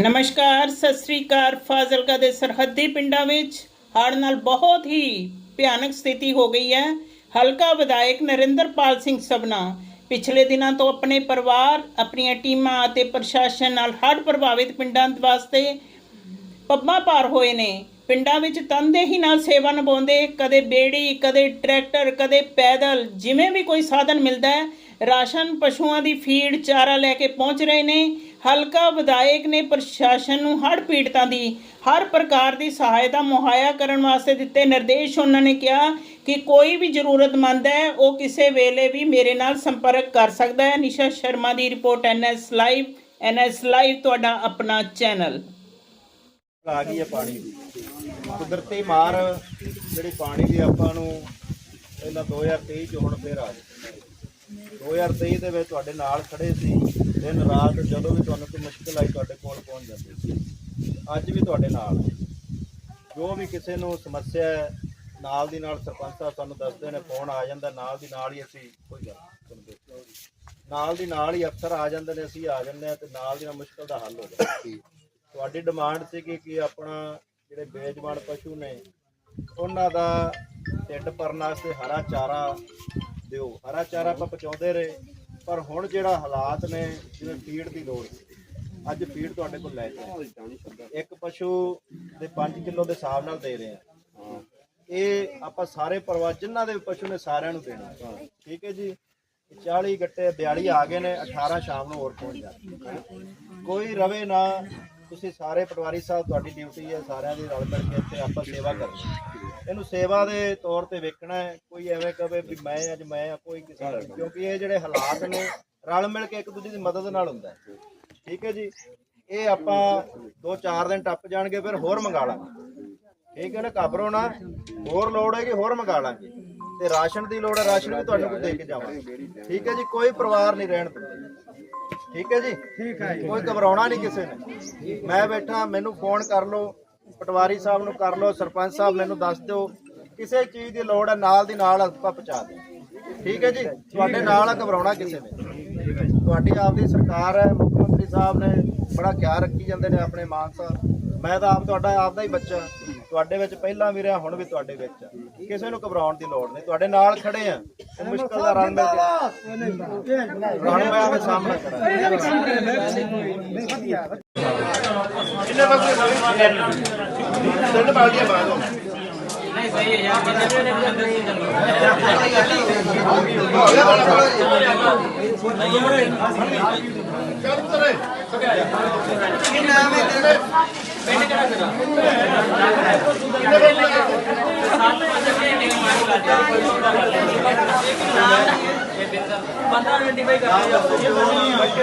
ਨਮਸਕਾਰ, ਸਤਿ ਸ੍ਰੀ ਅਕਾਲ ਫਾਜ਼ਿਲਕਾ ਦੇ ਸਰਹੱਦੀ ਪਿੰਡਾਂ ਵਿੱਚ। ਹੜ੍ਹ ਨਾਲ ਬਹੁਤ ਹੀ ਭਿਆਨਕ ਸਥਿਤੀ ਹੋ ਗਈ ਹੈ। ਹਲਕਾ ਵਿਧਾਇਕ ਨਰਿੰਦਰਪਾਲ ਸਿੰਘ ਸਬਨਾ ਪਿਛਲੇ ਦਿਨਾਂ ਤੋਂ ਆਪਣੇ ਪਰਿਵਾਰ, ਆਪਣੀਆਂ ਟੀਮਾਂ ਅਤੇ ਪ੍ਰਸ਼ਾਸਨ ਨਾਲ ਹੜ੍ਹ ਪ੍ਰਭਾਵਿਤ ਪਿੰਡਾਂ ਵਾਸਤੇ ਪੱਬਾਂ ਪਾਰ ਹੋਏ ਨੇ। ਪਿੰਡਾਂ ਵਿੱਚ ਤਨਦੇਹੀ ਨਾਲ ਸੇਵਾ ਨਿਭਾਉਂਦੇ, ਕਦੇ ਬੇੜੀ, ਕਦੇ ਟਰੈਕਟਰ, ਕਦੇ ਪੈਦਲ, ਜਿਵੇਂ ਵੀ ਕੋਈ ਸਾਧਨ ਮਿਲਦਾ ਹੈ, ਰਾਸ਼ਨ ਪਸ਼ੂਆਂ ਦੀ ਫੀਡ, ਚਾਰਾ ਲੈ ਕੇ ਪਹੁੰਚ ਰਹੇ ਨੇ। ਹਲਕਾ ਵਿਧਾਇਕ ਨੇ ਪ੍ਰਸ਼ਾਸਨ ਨੂੰ ਹੜ੍ਹ ਪੀੜਤਾਂ ਦੀ, ਹਰ ਪ੍ਰਕਾਰ ਦੀ ਸਹਾਇਤਾ ਮੁਹੱਈਆ ਕਰਨ ਵਾਸਤੇ ਦਿੱਤੇ ਨਿਰਦੇਸ਼। ਉਹਨਾਂ ਨੇ ਕਿਹਾ ਕਿ ਕੋਈ ਵੀ ਜ਼ਰੂਰਤਮੰਦ ਹੈ, ਉਹ ਕਿਸੇ ਵੇਲੇ ਵੀ ਮੇਰੇ ਨਾਲ ਸੰਪਰਕ ਕਰ ਸਕਦਾ ਹੈ। ਨਿਸ਼ਾ ਸ਼ਰਮਾ ਦੀ report, NS live NS live, ਤੁਹਾਡਾ ਆਪਣਾ ਚੈਨਲ। ਆ ਗਈ ਹੈ ਪਾਣੀ। ਕੁਦਰਤੀ ਮਾਰ ਜਿਹੜੀ ਪਾਣੀ ਦੀ ਆਪਾਂ ਨੂੰ ਪਹਿਲਾਂ 2023 ਚ ਹੁਣ ਫੇਰ ਆ ਗਈ। 2023 ਦੇ ਵਿੱਚ ਤੁਹਾਡੇ ਨਾਲ ਖੜੇ ਸੀ। ਦਿਨ ਰਾਤ ਜਦੋਂ ਵੀ ਤੁਹਾਨੂੰ ਕੋਈ ਮੁਸ਼ਕਲ ਆਈ ਤੁਹਾਡੇ ਕੋਲ ਪਹੁੰਚ ਜਾਂਦੇ ਸੀ, ਅੱਜ ਵੀ ਤੁਹਾਡੇ ਨਾਲ ਜੋ ਵੀ ਕਿਸੇ ਨੂੰ ਸਮੱਸਿਆ ਹੈ, ਨਾਲ ਦੀ ਨਾਲ ਸਰਪੰਚ ਸਾਹਿਬ ਸਾਨੂੰ ਦੱਸਦੇ ਨੇ, ਫੋਨ ਆ ਜਾਂਦਾ, ਨਾਲ ਦੀ ਨਾਲ ਹੀ ਅਸੀਂ ਕੋਈ ਗੱਲ ਤੁਹਾਨੂੰ ਨਾਲ ਦੀ ਨਾਲ ਹੀ ਅਫਸਰ ਆ ਜਾਂਦੇ ਨੇ, ਅਸੀਂ ਆ ਜਾਂਦੇ ਆ ਤੇ ਨਾਲ ਦੀ ਨਾਲ ਮੁਸ਼ਕਲ ਦਾ ਹੱਲ ਹੋ ਜਾਂਦਾ ਤੁਹਾਡੀ ਡਿਮਾਂਡ ਸੀ ਕਿ ਆਪਣਾ ਜਿਹੜੇ ਬੇਜਵਾਨ ਪਸ਼ੂ ਨੇ, ਉਹਨਾਂ ਦਾ ਢਿੱਡ ਭਰਨ ਵਾਸਤੇ ਹਰਾ ਚਾਰਾ ਦਿਓ। ਹਰਾ ਚਾਰਾ ਆਪਾਂ ਪਹੁੰਚਾਉਂਦੇ ਰਹੇ। ਪਰ ਹੁਣ ਜਿਹੜਾ ਹਾਲਾਤ ਨੇ, ਜਿਵੇਂ ਫੀਡ ਦੀ ਲੋੜ ਅੱਜ ਫੀਡ ਤੁਹਾਡੇ ਕੋਲ ਲੈ ਕੇ ਇੱਕ ਪਸ਼ੂ ਦੇ 5 ਕਿਲੋ ਦੇ ਹਿਸਾਬ ਨਾਲ ਦੇ ਰਹੇ ਆ। ਇਹ ਆਪਾਂ ਸਾਰੇ ਪਰਿਵਾਰ, ਜਿਨ੍ਹਾਂ ਦੇ ਪਸ਼ੂ ਨੇ ਸਾਰਿਆਂ ਨੂੰ ਦੇਣਾ। ਠੀਕ ਹੈ ਜੀ? 40 ਗੱਟੇ ਦਿਹਾੜੀ ਆ ਗਏ ਨੇ 18 ਸ਼ਾਮ ਨੂੰ ਹੋਰ ਪਹੁੰਚ ਜਾਣਗੇ ਕੋਈ ਰਵੇ ਨਾ ਤੁਸੀਂ ਸਾਰੇ ਪਟਵਾਰੀ ਸਾਹਿਬ ਤੁਹਾਡੀ ਡਿਊਟੀ ਹੈ ਸਾਰਿਆਂ ਦੀ ਰਲ ਮਿਲ ਕੇ ਇੱਥੇ ਆਪਾਂ ਸੇਵਾ ਕਰਨੀ ਹੈ। ਇਹਨੂੰ ਸੇਵਾ ਦੇ ਤੌਰ ਤੇ ਵੇਖਣਾ ਹੈ ਕੋਈ ਐਵੇਂ ਕਵੇ ਵੀ ਮੈਂ ਅੱਜ ਮੈਂ ਆ, ਕੋਈ ਕਿਸੇ ਦਾ ਨਹੀਂ। ਕਿਉਂਕਿ ਇਹ ਜਿਹੜੇ ਹਾਲਾਤ ਨੇ ਰਲ ਮਿਲ ਕੇ ਇੱਕ ਦੂਜੇ ਦੀ ਮਦਦ ਨਾਲ ਹੁੰਦਾ ਹੈ। ਠੀਕ ਹੈ ਜੀ? ਇਹ ਆਪਾਂ 2-4 ਦਿਨ ਟੱਪ ਜਾਣਗੇ ਫਿਰ ਹੋਰ ਮੰਗਾ ਲਾਂਗੇ। ਠੀਕ ਹੈ ਨਾ? ਘਬਰੋ ਨਾ। ਹੋਰ ਲੋੜ ਹੈਗੀ ਹੋਰ ਮੰਗਾ ਲਾਂਗੇ। ਤੇ ਰਾਸ਼ਨ ਦੀ ਲੋੜ ਹੈ ਰਾਸ਼ਨ ਵੀ ਤੁਹਾਨੂੰ ਦੇ ਕੇ ਜਾਵਾਂਗੇ। ਠੀਕ ਹੈ ਜੀ ਕੋਈ ਪਰਿਵਾਰ ਨਹੀਂ ਰਹਿਣ ਦਿੰਦੇ। ਠੀਕ ਹੈ ਜੀ? ਠੀਕ ਹੈ ਕੋਈ ਘਬਰਾਉਣਾ ਨਹੀਂ ਕਿਸੇ ਨੇ। ਮੈਂ ਬੈਠਾ ਮੈਨੂੰ ਫੋਨ ਕਰ ਲਓ ਪਟਵਾਰੀ ਸਾਹਿਬ ਨੂੰ ਕਰ ਲਓ ਸਰਪੰਚ ਸਾਹਿਬ ਮੈਨੂੰ ਦੱਸ ਦਿਓ ਕਿਸੇ ਚੀਜ਼ ਦੀ ਲੋੜ ਹੈ ਨਾਲ ਦੀ ਨਾਲ ਆਪਾਂ ਪਹੁੰਚਾ ਦਿਓ। ਠੀਕ ਹੈ ਜੀ? ਤੁਹਾਡੇ ਨਾਲ ਆ ਘਬਰਾਉਣਾ ਕਿਸੇ ਨੇ। ਤੁਹਾਡੀ ਆਪਦੀ ਸਰਕਾਰ ਹੈ ਮੁੱਖ ਮੰਤਰੀ ਸਾਹਿਬ ਨੇ ਬੜਾ ਖਿਆਲ ਰੱਖੀ ਜਾਂਦੇ ਨੇ ਆਪਣੇ ਮਾਨ ਸਾਹਿਬ ਮੈਂ ਤਾਂ ਆਪ ਤੁਹਾਡਾ ਆਪਦਾ ਹੀ ਬੱਚਾ। ਤੁਹਾਡੇ ਵਿੱਚ ਪਹਿਲਾਂ ਵੀ ਰਿਹਾ, ਹੁਣ ਵੀ ਤੁਹਾਡੇ ਵਿੱਚ ਆ। ਕਿਸੇ ਨੂੰ ਘਬਰਾਉਣ ਦੀ ਲੋੜ ਨਹੀਂ। ਤੁਹਾਡੇ ਨਾਲ ਖੜੇ ਆ ਤੇ ਮੁਸ਼ਕਲ ਦਾ ਰਣ ਮਿਲ ਕੇ ਰਣ ਮਿਲ ਕੇ ਸਾਹਮਣਾ ਕਰਾਂਗੇ ਕਿੰਨੇ ਬੱਚੇ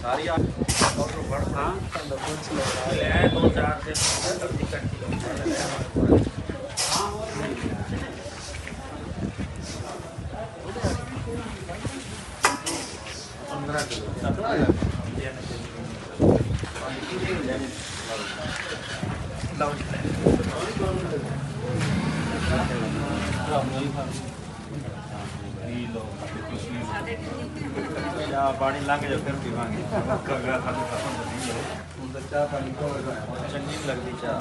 ਸਾਰੀ ਆ ਡਾਕਟਰ ਫੜ ਹਾਂ ਲੈ ਦੋ ਚਾਰ ਦੇ ਚਾਹ ਪਾਣੀ ਲੰਘ ਜਾ ਫਿਰ ਪੀਵਾਂਗੇ ਕਗਾ ਸਾਨੂੰ ਖਤਮ ਹੋ ਹੈ ਹੁਣ ਤਾਂ ਚਾਹ ਪਾਣੀ ਕੋਲ ਚੰਗੀ ਲੱਗਦੀ ਚਾਹ।